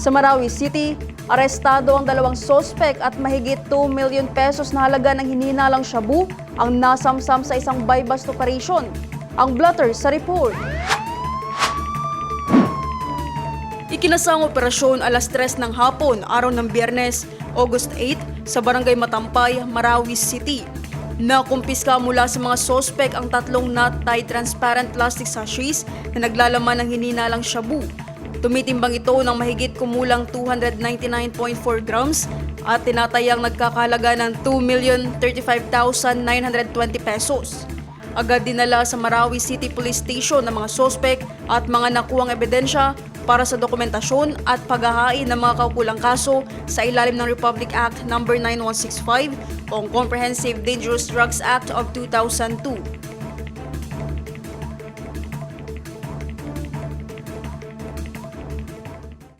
Sa Marawi City, arestado ang dalawang sospek at mahigit 2 million pesos na halaga ng hininalang shabu ang nasamsam sa isang buy-bust operation. Ang blotter sa report. Ikinasang operasyon alas 3 ng hapon, araw ng biyernes, August 8, sa Barangay Matampay, Marawi City. Nakumpiska mula sa mga sospek ang tatlong not-tied transparent plastic sachets na naglalaman ng hininalang shabu. Tumitimbang ito ng mahigit kumulang 299.4 grams at tinatayang nagkakahalaga ng 2,035,920 pesos. Agad dinala sa Marawi City Police Station ng mga sospek at mga nakuwang ebidensya para sa dokumentasyon at paghahain ng mga kaukulang kaso sa ilalim ng Republic Act No. 9165 o Comprehensive Dangerous Drugs Act of 2002.